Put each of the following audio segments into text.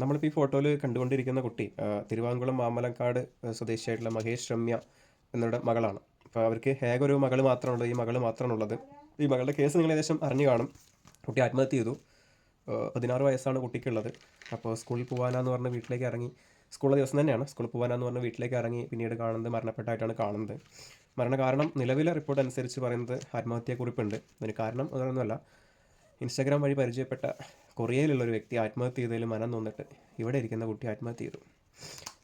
നമ്മളിപ്പോൾ ഈ ഫോട്ടോയിൽ കണ്ടുകൊണ്ടിരിക്കുന്ന കുട്ടി തിരുവാങ്കുളം മാമലക്കാട് സ്വദേശിയായിട്ടുള്ള മഹേഷ് രമ്യ എന്നവരുടെ മകളാണ്. അപ്പോൾ അവർക്ക് ഹേഗ ഒരു മകൾ മാത്രമുള്ളത് ഈ മകൾ മാത്രമാണുള്ളത് ഈ മകളുടെ കേസ് നിങ്ങൾ ഏകദേശം അറിഞ്ഞു കാണും. കുട്ടി ആത്മഹത്യ ചെയ്തു. പതിനാറ് വയസ്സാണ് കുട്ടിക്കുള്ളത്. അപ്പോൾ സ്കൂളിൽ പോകാനാന്ന് പറഞ്ഞ് വീട്ടിലേക്ക് ഇറങ്ങി സ്കൂളിലെ ദിവസം തന്നെയാണ് സ്കൂളിൽ പോകാനാന്ന് പറഞ്ഞ് വീട്ടിലേക്ക് ഇറങ്ങി പിന്നീട് കാണുന്നത് മരണപ്പെട്ടായിട്ടാണ് കാണുന്നത്. മരണ കാരണം നിലവിലെ റിപ്പോർട്ട് അനുസരിച്ച് പറയുന്നത് ആത്മഹത്യക്കുറിപ്പുണ്ട്. അതിന് കാരണം അതൊന്നുമല്ല ഇൻസ്റ്റാഗ്രാം വഴി പരിചയപ്പെട്ട കൊറിയയിലുള്ള ഒരു വ്യക്തി ആത്മഹത്യ ചെയ്തതിൽ മനം നൊന്നിട്ട് ഇവിടെ ഇരിക്കുന്ന കുട്ടി ആത്മഹത്യ ചെയ്തു.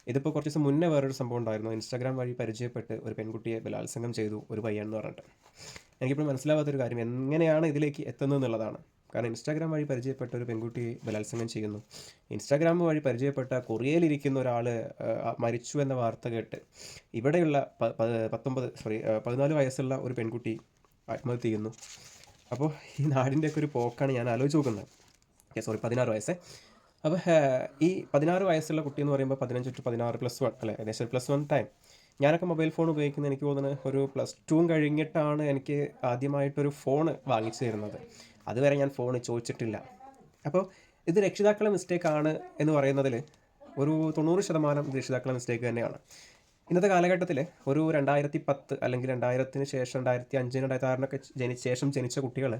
ഇതിപ്പോൾ കുറച്ച് ദിവസം മുന്നേ വേറൊരു സംഭവം ഉണ്ടായിരുന്നു. ഇൻസ്റ്റാഗ്രാം വഴി പരിചയപ്പെട്ട് ഒരു പെൺകുട്ടിയെ ബലാത്സംഗം ചെയ്തു ഒരു പയ്യൻ എന്ന് പറഞ്ഞിട്ട്. എനിക്കിപ്പോൾ മനസ്സിലാവാത്തൊരു കാര്യം എങ്ങനെയാണ് ഇതിലേക്ക് എത്തുന്നത് എന്നുള്ളതാണ്. കാരണം ഇൻസ്റ്റാഗ്രാം വഴി പരിചയപ്പെട്ട ഒരു പെൺകുട്ടിയെ ബലാത്സംഗം ചെയ്യുന്നു. ഇൻസ്റ്റാഗ്രാം വഴി പരിചയപ്പെട്ട കൊറിയയിലിരിക്കുന്ന ഒരാൾ മരിച്ചു എന്ന വാർത്ത കേട്ട് ഇവിടെയുള്ള പത്തൊമ്പത് സോറി പതിനാല് വയസ്സുള്ള ഒരു പെൺകുട്ടി ആത്മഹത്യ ചെയ്യുന്നു. അപ്പോൾ ഈ നാടിന്റെയൊക്കെ ഒരു പോക്കാണ് ഞാൻ ആലോചിച്ച് നോക്കുന്നത്. സോറി പതിനാറ് വയസ്സേ. അപ്പോൾ ഈ പതിനാറ് വയസ്സുള്ള കുട്ടി എന്ന് പറയുമ്പോൾ പതിനഞ്ച് ടു പതിനാറ് പ്ലസ് വൺ അല്ലേ? ഏകദേശം പ്ലസ് വൺ ടൈം ഞാനൊക്കെ മൊബൈൽ ഫോൺ ഉപയോഗിക്കുന്നത് എനിക്ക് തോന്നുന്നത് ഒരു പ്ലസ് ടുവും കഴിഞ്ഞിട്ടാണ് എനിക്ക് ആദ്യമായിട്ടൊരു ഫോൺ വാങ്ങിച്ചു തരുന്നത്. അതുവരെ ഞാൻ ഫോൺ ചോദിച്ചിട്ടില്ല. അപ്പോൾ ഇത് രക്ഷിതാക്കളെ മിസ്റ്റേക്കാണ് എന്ന് പറയുന്നതിൽ ഒരു തൊണ്ണൂറ് ശതമാനം രക്ഷിതാക്കളെ മിസ്റ്റേക്ക് തന്നെയാണ്. ഇന്നത്തെ കാലഘട്ടത്തിൽ ഒരു രണ്ടായിരത്തി പത്ത് അല്ലെങ്കിൽ രണ്ടായിരത്തിന് ശേഷം രണ്ടായിരത്തി അഞ്ചിന് രണ്ടായിരത്തി ആറിനൊക്കെ ജനി ശേഷം ജനിച്ച കുട്ടികൾ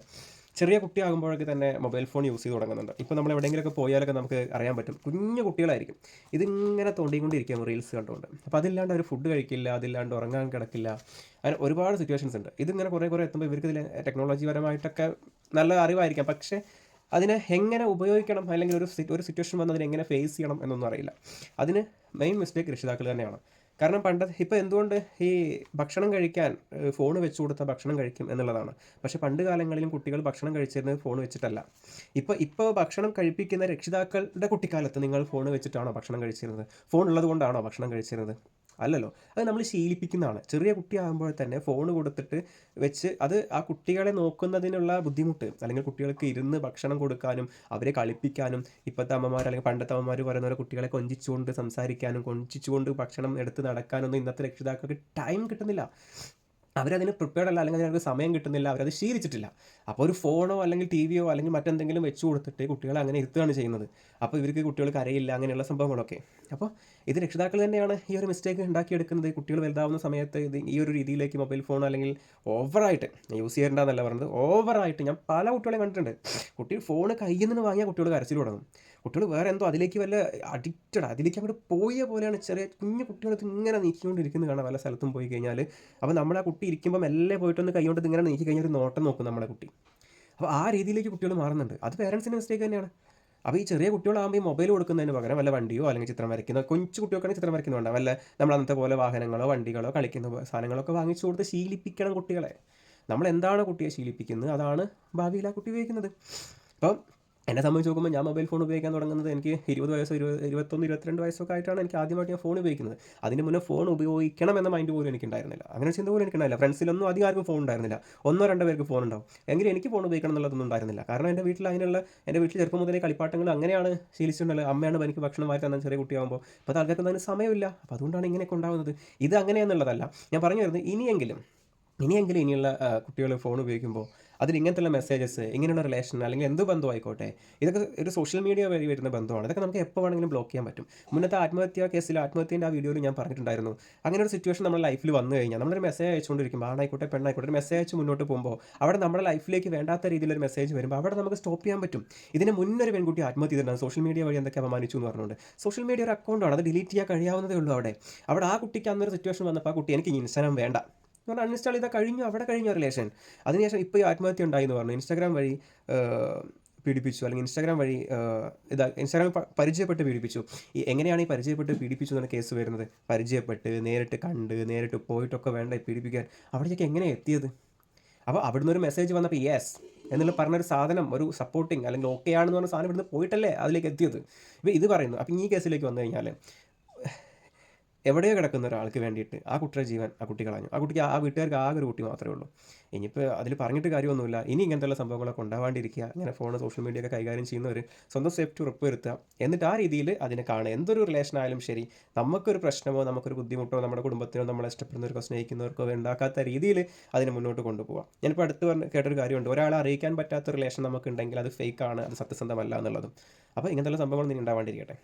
ചെറിയ കുട്ടിയാകുമ്പോഴൊക്കെ തന്നെ മൊബൈൽ ഫോൺ യൂസ് ചെയ്ത് തുടങ്ങുന്നുണ്ട്. ഇപ്പോൾ നമ്മൾ എവിടെയെങ്കിലുമൊക്കെ പോയാലൊക്കെ നമുക്ക് അറിയാൻ പറ്റും. കുഞ്ഞു കുട്ടികളായിരിക്കും. ഇതിങ്ങനെ തോണ്ടിക്കൊണ്ടിരിക്കും റീൽസ് കണ്ടുകൊണ്ട് അപ്പോൾ അതില്ലാണ്ട് അവർ ഫുഡ് കഴിക്കില്ല അതില്ലാണ്ട് ഉറങ്ങാൻ കിടക്കില്ല. അങ്ങനെ ഒരുപാട് സിറ്റുവേഷൻസ് ഉണ്ട്. ഇതിങ്ങനെ കുറേ കുറേ എത്തുമ്പോൾ ഇവർക്ക് ഇതിൽ ടെക്നോളജി പരമായിട്ടൊക്കെ നല്ല അറിവായിരിക്കാം. പക്ഷേ അതിനെ എങ്ങനെ ഉപയോഗിക്കണം അല്ലെങ്കിൽ ഒരു ഒരു സിറ്റുവേഷൻ വന്ന് അതിനെ എങ്ങനെ ഫേസ് ചെയ്യണം എന്നൊന്നും അറിയില്ല. അതിന് മെയിൻ മിസ്റ്റേക്ക് രക്ഷിതാക്കൾ തന്നെയാണ്. കാരണം പണ്ട് ഇപ്പോൾ എന്തുകൊണ്ട് ഈ ഭക്ഷണം കഴിക്കാൻ ഫോൺ വെച്ച് കൊടുത്താൽ ഭക്ഷണം കഴിക്കും എന്നുള്ളതാണ്. പക്ഷെ പണ്ട് കാലങ്ങളിലും കുട്ടികൾ ഭക്ഷണം കഴിച്ചിരുന്നത് ഫോൺ വെച്ചിട്ടല്ല. ഇപ്പോൾ ഇപ്പോൾ ഭക്ഷണം കഴിപ്പിക്കുന്ന രക്ഷിതാക്കളുടെ കുട്ടിക്കാലത്ത് നിങ്ങൾ ഫോൺ വെച്ചിട്ടാണോ ഭക്ഷണം കഴിച്ചിരുന്നത്? ഫോൺ ഉള്ളത് കൊണ്ടാണോ ഭക്ഷണം കഴിച്ചിരുന്നത്? അല്ലല്ലോ. അത് നമ്മൾ ശീലിപ്പിക്കുന്നതാണ്. ചെറിയ കുട്ടിയാകുമ്പോൾ തന്നെ ഫോൺ കൊടുത്തിട്ട് വെച്ച് അത് ആ കുട്ടികളെ നോക്കുന്നതിനുള്ള ബുദ്ധിമുട്ട്. അല്ലെങ്കിൽ കുട്ടികൾക്ക് ഇരുന്ന് ഭക്ഷണം കൊടുക്കാനും അവരെ കളിപ്പിക്കാനും ഇപ്പോഴത്തെ അമ്മമാർ അല്ലെങ്കിൽ പണ്ടത്തെ അമ്മമാർ പറയുന്ന പോലെ കുട്ടികളെ കൊഞ്ചിച്ചുകൊണ്ട് സംസാരിക്കാനും കൊഞ്ചിച്ചുകൊണ്ട് ഭക്ഷണം എടുത്ത് നടക്കാനൊന്നും ഇന്നത്തെ രക്ഷിതാക്കൾക്ക് ടൈം കിട്ടുന്നില്ല. അവരതിന് പ്രിപ്പയർഡ് അല്ല അല്ലെങ്കിൽ അതിനൊരു സമയം കിട്ടുന്നില്ല അവരത് ശീലിച്ചിട്ടില്ല. അപ്പോൾ ഒരു ഫോണോ അല്ലെങ്കിൽ ടി വിയോ അല്ലെങ്കിൽ മറ്റെന്തെങ്കിലും വെച്ച് കൊടുത്തിട്ട് കുട്ടികളെ അങ്ങനെ ഇരുത്തുകയാണ് ചെയ്യുന്നത്. അപ്പോൾ ഇവർക്ക് കുട്ടികൾ കരയില്ല അങ്ങനെയുള്ള സംഭവങ്ങളൊക്കെ. അപ്പോൾ ഇത് രക്ഷിതാക്കൾ തന്നെയാണ് ഈ ഒരു മിസ്റ്റേക്ക് ഉണ്ടാക്കിയെടുക്കുന്നത്. കുട്ടികൾ വലുതാവുന്ന സമയത്ത് ഇത് ഈ ഒരു രീതിയിലേക്ക് മൊബൈൽ ഫോൺ അല്ലെങ്കിൽ ഓവറായിട്ട് യൂസ് ചെയ്യേണ്ടതെന്നല്ല പറഞ്ഞത് ഓവറായിട്ട് ഞാൻ പല കുട്ടികളെയും കണ്ടിട്ടുണ്ട്. കുട്ടി ഫോൺ കയ്യിൽ നിന്ന് വാങ്ങിയ കുട്ടികൾ കരച്ചിൽ തുടങ്ങും. കുട്ടികൾ വേറെ എന്തോ അതിലേക്ക് വല്ല അഡിക്റ്റഡ് അതിലേക്ക് അങ്ങോട്ട് പോയ പോലെയാണ് ചെറിയ കുഞ്ഞു കുട്ടികൾ ഇങ്ങനെ നീക്കിക്കൊണ്ടിരിക്കുന്നത് കാണാം പല സ്ഥലത്തും പോയി കഴിഞ്ഞാൽ അപ്പോൾ നമ്മൾ ആ കുട്ടി ഇരിക്കുമ്പോൾ മെല്ലെ പോയിട്ടൊന്ന് കൈകൊണ്ട് ഇങ്ങനെ നീക്കി കഴിഞ്ഞാൽ ഒരു നോട്ടം നോക്കും നമ്മുടെ കുട്ടി. അപ്പോൾ ആ രീതിയിലേക്ക് കുട്ടികൾ മാറുന്നുണ്ട്. അത് പേരൻസിന്റെ മിസ്റ്റേക്ക് തന്നെയാണ്. അപ്പോൾ ഈ ചെറിയ കുട്ടികളാകുമ്പോൾ ഈ മൊബൈൽ കൊടുക്കുന്നതിന് പകരം വല്ല വണ്ടിയോ അല്ലെങ്കിൽ ചിത്രം വരയ്ക്കുന്ന കൊച്ചു കുട്ടികൾക്കാണെങ്കിൽ ചിത്രം വരയ്ക്കുന്നുണ്ട് വല്ല നമ്മൾ അന്നത്തെ പോലെ വാഹനങ്ങളോ വണ്ടികളോ കളിക്കുന്ന സാധനങ്ങളൊക്കെ വാങ്ങിച്ചു കൊടുത്ത് ശീലിപ്പിക്കണം കുട്ടികളെ. നമ്മൾ എന്താണ് കുട്ടിയെ ശീലിപ്പിക്കുന്നത്? അതാണ് ഭാവിയിൽ ആ കുട്ടി ഉപയോഗിക്കുന്നത്. അപ്പം എന്നെ സംബന്ധിച്ച് നോക്കുമ്പോൾ ഞാൻ മൊബൈൽ ഫോൺ ഉപയോഗിക്കാൻ തുടങ്ങുന്നത് എനിക്ക് ഇരുപത് വയസ്സോ ഇരുപത് ഇരുപത്തൊന്ന് ഇരുപത്തിരണ്ട് വയസ്സൊക്കെ ആയിട്ടാണ് എനിക്ക് ആദ്യമായിട്ട് ഞാൻ ഫോൺ ഉപയോഗിക്കുന്നത്. അതിന് മുന്നേ ഫോൺ ഉപയോഗിക്കണം എന്ന മൈൻഡ് പോലും എനിക്കുണ്ടായിരുന്നില്ല. അങ്ങനെ ചിന്ത പോലും എനിക്കുണ്ടായില്ല. ഫ്രണ്ട്സിലൊന്നും അധികം ആർക്കും ഫോൺ ഉണ്ടായിരുന്നില്ല. ഒന്നോ രണ്ടോ പേർക്ക് ഫോൺ ഉണ്ടാവും. എങ്കിലും എനിക്ക് ഫോൺ ഉപയോഗിക്കണം എന്നുള്ളതൊന്നും ഉണ്ടായിരുന്നില്ല. കാരണം എന്റെ വീട്ടിൽ അതിനുള്ള എന്റെ വീട്ടിൽ ചെറുപ്പം മുതലേ കളിപ്പാട്ടങ്ങൾ അങ്ങനെയാണ് ശീലിച്ചിട്ടുള്ളത്. അമ്മയാണ് എനിക്ക് ഭക്ഷണം വാരി തന്നെ ചെറിയ കുട്ടിയാകുമ്പോൾ അപ്പോൾ അതൊക്കെ തന്നെ സമയമില്ല. അപ്പോൾ അതുകൊണ്ടാണ് ഇങ്ങനെയൊക്കെ ഉണ്ടാകുന്നത് ഇത് അങ്ങനെയെന്നുള്ളതല്ല. ഞാൻ പറഞ്ഞു വരുന്നത് ഇനിയെങ്കിലും ഇനിയെങ്കിലും ഇനിയുള്ള കുട്ടികൾ ഫോൺ ഉപയോഗിക്കുമ്പോൾ അതിൽ ഇങ്ങനത്തെ മെസ്സേജസ് ഇങ്ങനെയുള്ള റിലേഷൻ അല്ലെങ്കിൽ എന്ത് ബന്ധമായിക്കോട്ടെ ഇതൊക്കെ ഒരു സോഷ്യൽ മീഡിയ വഴി വരുന്ന ബന്ധമാണ്. ഇതൊക്കെ നമുക്ക് എപ്പോൾ വേണമെങ്കിലും ബ്ലോക്ക് ചെയ്യാൻ പറ്റും. മുന്നത്തെ ആത്മഹത്യാ കേസിൽ ആത്മഹത്യന്റെ ആ വീഡിയോയിൽ ഞാൻ പറഞ്ഞിട്ടുണ്ടായിരുന്നു. അങ്ങനെ ഒരു സിറ്റുവേഷൻ നമ്മുടെ ലൈഫിൽ വന്നു കഴിഞ്ഞാൽ നമ്മളൊരു മെസ്സേജ് അയച്ചുകൊണ്ടിരിക്കുമ്പോൾ ആണായിക്കോട്ടെ പെണ്ണായിക്കോട്ടെ ഒരു മെസ്സേജ് അയച്ച് മുന്നോട്ട് പോകുമ്പോൾ അവിടെ നമ്മുടെ ലൈഫിലേക്ക് വേണ്ടാത്ത രീതിയിലൊരു മെസ്സേജ് വരുമ്പോൾ അവിടെ നമുക്ക് സ്റ്റോപ്പ് ചെയ്യാൻ പറ്റും. ഇതിന് മുന്നൊരു പെൺകുട്ടി ആത്മഹത്യ ചെയ്തിട്ടുണ്ടാകും സോഷ്യൽ മീഡിയ വഴി എന്തൊക്കെ അപമാനിച്ചു എന്ന് പറഞ്ഞുകൊണ്ട്. സോഷ്യൽ മീഡിയ ഒരു അക്കൗണ്ടാണ് അത് ഡിലീറ്റ് ചെയ്യാൻ കഴിയാവുന്നതേ ഉള്ളൂ അവിടെ. അവിടെ ആ കുട്ടിക്ക് അന്നൊരു സിറ്റുവേഷൻ വന്നപ്പോൾ ആ കുട്ടി എനിക്ക് ഇൻസ്റ്റാഗ്രാം വേണ്ട. എന്ന് പറഞ്ഞാൽ അൺഇൻസ്റ്റാൾ ചെയ്താൽ കഴിഞ്ഞു അവിടെ കഴിഞ്ഞു റിലേഷൻ അതിനുശേഷം ഇപ്പോൾ ഈ ആത്മഹത്യ ഉണ്ടായി എന്ന് പറഞ്ഞു. ഇൻസ്റ്റാഗ്രാം വഴി പീഡിപ്പിച്ചു. അല്ലെങ്കിൽ ഇൻസ്റ്റാഗ്രാം വഴി ഇതാ ഇൻസ്റ്റാഗ്രാം പരിചയപ്പെട്ട് പീഡിപ്പിച്ചു. ഈ എങ്ങനെയാണ് ഈ പരിചയപ്പെട്ട് പീഡിപ്പിച്ചു എന്നുള്ള കേസ് വരുന്നത്? പരിചയപ്പെട്ട് നേരിട്ട് കണ്ട് നേരിട്ട് പോയിട്ടൊക്കെ വേണ്ട പീഡിപ്പിക്കാൻ. അവിടേക്ക് എങ്ങനെ എത്തിയത്? അപ്പോൾ അവിടുന്ന് ഒരു മെസ്സേജ് വന്നപ്പോൾ യെസ് എന്നുള്ള പറഞ്ഞൊരു സാധനം ഒരു സപ്പോർട്ടിങ് അല്ലെങ്കിൽ ഓക്കെ ആണെന്ന് പറഞ്ഞ സാധനം ഇവിടുന്ന് പോയിട്ടല്ലേ അതിലേക്ക് എത്തിയത്? ഇപ്പോൾ ഇത് പറയുന്നു. അപ്പം ഈ കേസിലേക്ക് വന്നു കഴിഞ്ഞാൽ എവിടെയോ കിടക്കുന്ന ഒരാൾക്ക് വേണ്ടിയിട്ട് ആ കുട്ടിയുടെ ജീവൻ ആ കുട്ടി കളഞ്ഞു. ആ കുട്ടിക്ക് ആ വീട്ടുകാർക്ക് ആകെ ഒരു കുട്ടി മാത്രമേ ഉള്ളൂ. ഇനിയിപ്പോൾ അതിൽ പറഞ്ഞിട്ട് കാര്യമൊന്നുമില്ല. ഇനി ഇങ്ങനത്തെയുള്ള സംഭവങ്ങളൊക്കെ ഉണ്ടാവാണ്ടിരിക്കുക. ഇങ്ങനെ ഫോൺ സോഷ്യൽ മീഡിയ ഒക്കെ കൈകാര്യം ചെയ്യുന്നവർ സ്വന്തം സേഫ്റ്റി ഉറപ്പുവരുത്തുക. എന്നിട്ട് ആ രീതിയിൽ അതിനെ കാണുക. എന്തൊരു റിലേഷൻ ആയാലും ശരി നമുക്കൊരു പ്രശ്നമോ നമുക്കൊരു ബുദ്ധിമുട്ടോ നമ്മുടെ കുടുംബത്തിനോ നമ്മളെ ഇഷ്ടപ്പെടുന്നവർക്കോ സ്നേഹിക്കുന്നവർക്കോ ഉണ്ടാക്കാത്ത രീതിയിൽ അതിനെ മുന്നോട്ട് കൊണ്ടുപോകാം ഞാനിപ്പോൾ അടുത്ത് പറഞ്ഞ കേട്ടൊരു കാര്യമുണ്ട്. ഒരാളെ അറിയിക്കാൻ പറ്റാത്ത റിലേഷൻ നമുക്കുണ്ടെങ്കിൽ അത് ഫേക്കാണ് അത് സത്യസന്ധമല്ല എന്നുള്ളതും. അപ്പോൾ ഇങ്ങനത്തെയുള്ള സംഭവങ്ങൾ ഇനി ഉണ്ടാവാണ്ടിരിക്കട്ടെ.